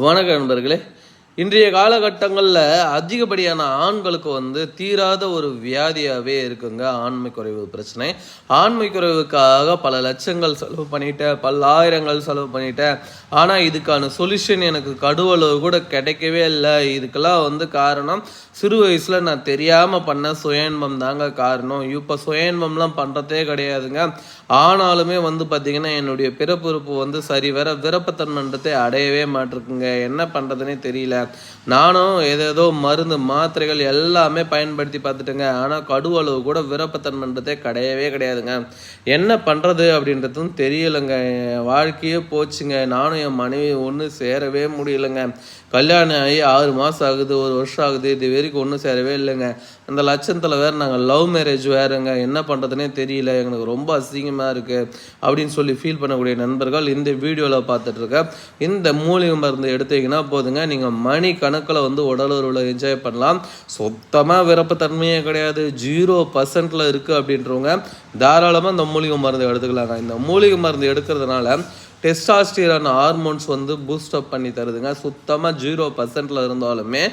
வணக்க நண்பர்களே. இன்றைய காலகட்டங்களில் அதிகப்படியான ஆண்களுக்கு வந்து தீராத ஒரு வியாதியாகவே இருக்குங்க. ஆண்மை குறைவு பிரச்சனை. ஆண்மை குறைவுக்காக பல லட்சங்கள் செலவு பண்ணிட்டேன். பல்லாயிரங்கள் ஆயிரங்கள் செலவு பண்ணிட்டேன். ஆனால் இதுக்கான சொல்யூஷன் எனக்கு கடுவளவு கூட கிடைக்கவே இல்லை. இதுக்கெல்லாம் வந்து காரணம் சிறு வயசில் நான் தெரியாமல் பண்ண சுயன்பம் தாங்க காரணம். இப்போ சுயன்பம்லாம் பண்ணுறதே கிடையாதுங்க. ஆனாலுமே வந்து பார்த்திங்கன்னா என்னுடைய பிறப்புறுப்பு வந்து சரி வர விருப்பத்தன்மன்றத்தை அடையவே மாட்டிருக்குங்க. என்ன பண்ணுறதுனே தெரியல. நானும் ஏதேதோ மருந்து மாத்திரைகள் எல்லாமே பயன்படுத்தி பார்த்துட்டேங்க. ஆனால் கடுவளவு கூட விருப்பத்தன்மன்றதே கிடையவே கிடையாதுங்க. என்ன பண்ணுறது அப்படின்றதும் தெரியலைங்க. என் வாழ்க்கையே போச்சுங்க. நானும் என் மனைவி ஒன்று சேரவே முடியலைங்க. கல்யாணம் ஆகி ஆறு மாதம் ஆகுது ஒரு வருஷம் ஆகுது. இது வரைக்கும் ஒன்றும் சேரவே இல்லைங்க. அந்த லட்சத்தில் வேறு நாங்கள் லவ் மேரேஜ் வேறுங்க. என்ன பண்ணுறதுனே தெரியல. எங்களுக்கு ரொம்ப அசிங்கமாக இருக்குது அப்படின்னு சொல்லி ஃபீல் பண்ணக்கூடிய நண்பர்கள் இந்த வீடியோவில் பார்த்துட்ருக்க இந்த மூலிகை மருந்து எடுத்தீங்கன்னா போதுங்க. நீங்கள் மணி கணக்கில் வந்து உடலூரில் என்ஜாய் பண்ணலாம். சுத்தமாக விருப்பத்தன்மையே கிடையாது. ஜீரோ பர்சன்டில் இருக்குது அப்படின்றவங்க தாராளமாக இந்த மூலிகை மருந்து எடுத்துக்கலாங்க இந்த மூலிகை மருந்து எடுக்கிறதுனால டெஸ்டாஸ்டிரான் ஹார்மோன்ஸ் வந்து பூஸ்டப் பண்ணி தருதுங்க. சுத்தமாக ஜீரோ பர்சன்டில் இருந்தாலுமே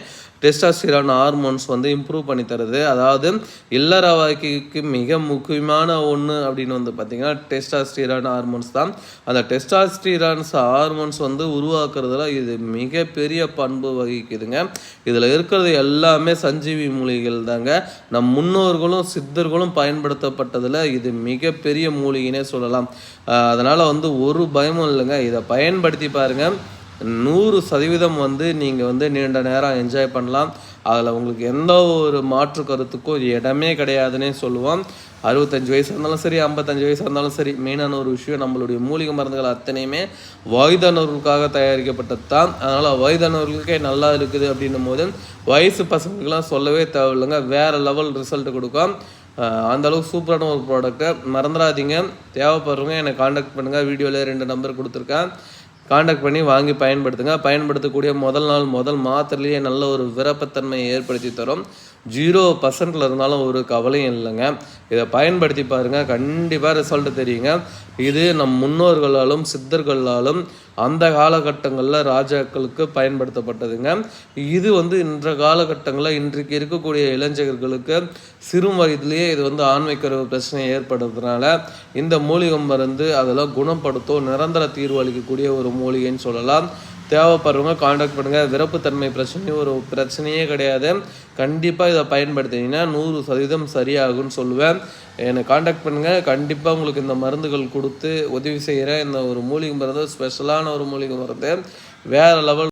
டெஸ்டாஸ்டிரான் ஹார்மோன்ஸ் வந்து இம்ப்ரூவ் பண்ணி தருது. அதாவது இல்லற வாழ்க்கைக்கு மிக முக்கியமான ஒன்று அப்படின்னு வந்து பார்த்திங்கன்னா டெஸ்டாஸ்டிரான் ஹார்மோன்ஸ் தான். அந்த டெஸ்டாஸ்டிரான்ஸ் ஹார்மோன்ஸ் வந்து உருவாக்குறதுல இது மிகப்பெரிய பண்பு வகிக்குதுங்க. இதில் இருக்கிறது எல்லாமே சஞ்சீவி மூலிகைகள் தாங்க. நம் முன்னோர்களும் சித்தர்களும் பயன்படுத்தப்பட்டதில் இது மிகப்பெரிய மூலிகைனே சொல்லலாம். அதனால் வந்து ஒரு பயமும் இல்லைங்க. இதை பயன்படுத்தி பாருங்கள் நூறு சதவீதம் வந்து நீங்கள் வந்து நீண்ட நேரம் என்ஜாய் பண்ணலாம். அதில் உங்களுக்கு எந்த ஒரு மாற்று கருத்துக்கும் இடமே கிடையாதுன்னே சொல்லுவோம். அறுபத்தஞ்சு வயசு இருந்தாலும் சரி ஐம்பத்தஞ்சு வயசு இருந்தாலும் சரி மெயினான ஒரு விஷயம் நம்மளுடைய மூலிகை மருந்துகள் அத்தனையுமே வயதானவர்களுக்காக தயாரிக்கப்பட்டது தான் அதனால் வயதானவர்களுக்கே நல்லா இருக்குது அப்படின்னும் போது வயசு பசங்களுக்கெல்லாம் சொல்லவே தேவையில்லைங்க. வேறு லெவல் ரிசல்ட் கொடுக்கும். அந்தளவுக்கு சூப்பரான ஒரு ப்ராடக்ட்டு மறந்துடாதீங்க. தேவைப்படுறவங்க என்னை காண்டாக்ட் பண்ணுங்கள் வீடியோவில் ரெண்டு நம்பர் கொடுத்துருக்கேன். காண்டாக்ட் பண்ணி வாங்கி பயன்படுத்துங்க. பயன்படுத்தக்கூடிய முதல் நாள் முதல் மாத்திரையிலேயே நல்ல ஒரு விருப்பத்தன்மையை ஏற்படுத்தி தரும். ஜீரோ பர்சன்டில் இருந்தாலும் ஒரு கவலையும் இல்லைங்க. இதை பயன்படுத்தி பாருங்கள் கண்டிப்பாக ரிசல்ட் தெரியுங்க. இது நம் முன்னோர்களாலும் சித்தர்களாலும் அந்த காலகட்டங்களில் ராஜாக்களுக்கு பயன்படுத்தப்பட்டதுங்க. இது வந்து இன்ற காலகட்டங்களில் இன்றைக்கு இருக்கக்கூடிய இளைஞர்களுக்கு சிறு வயதிலேயே இது வந்து ஆண்மைக்குறவு பிரச்சனை ஏற்படுறதுனால இந்த மூலிகை மருந்து அதெல்லாம் குணப்படுத்தும் நிரந்தர தீர்வு அளிக்கக்கூடிய ஒரு மூலிகைன்னு சொல்லலாம். தேவைப்படுறவங்க காண்டாக்ட் பண்ணுங்கள் விருப்பத்தன்மை பிரச்சனை ஒரு பிரச்சனையே கிடையாது. கண்டிப்பாக இதை பயன்படுத்தினீங்கன்னா நூறு சதவீதம் சரியாகும்னு சொல்லுவேன். என்னை காண்டாக்ட் பண்ணுங்கள் கண்டிப்பாக உங்களுக்கு இந்த மருந்துகள் கொடுத்து உதவி செய்கிற இந்த ஒரு மூலிகை மருந்து ஸ்பெஷலான ஒரு மூலிகை மருந்து வேறு லெவல்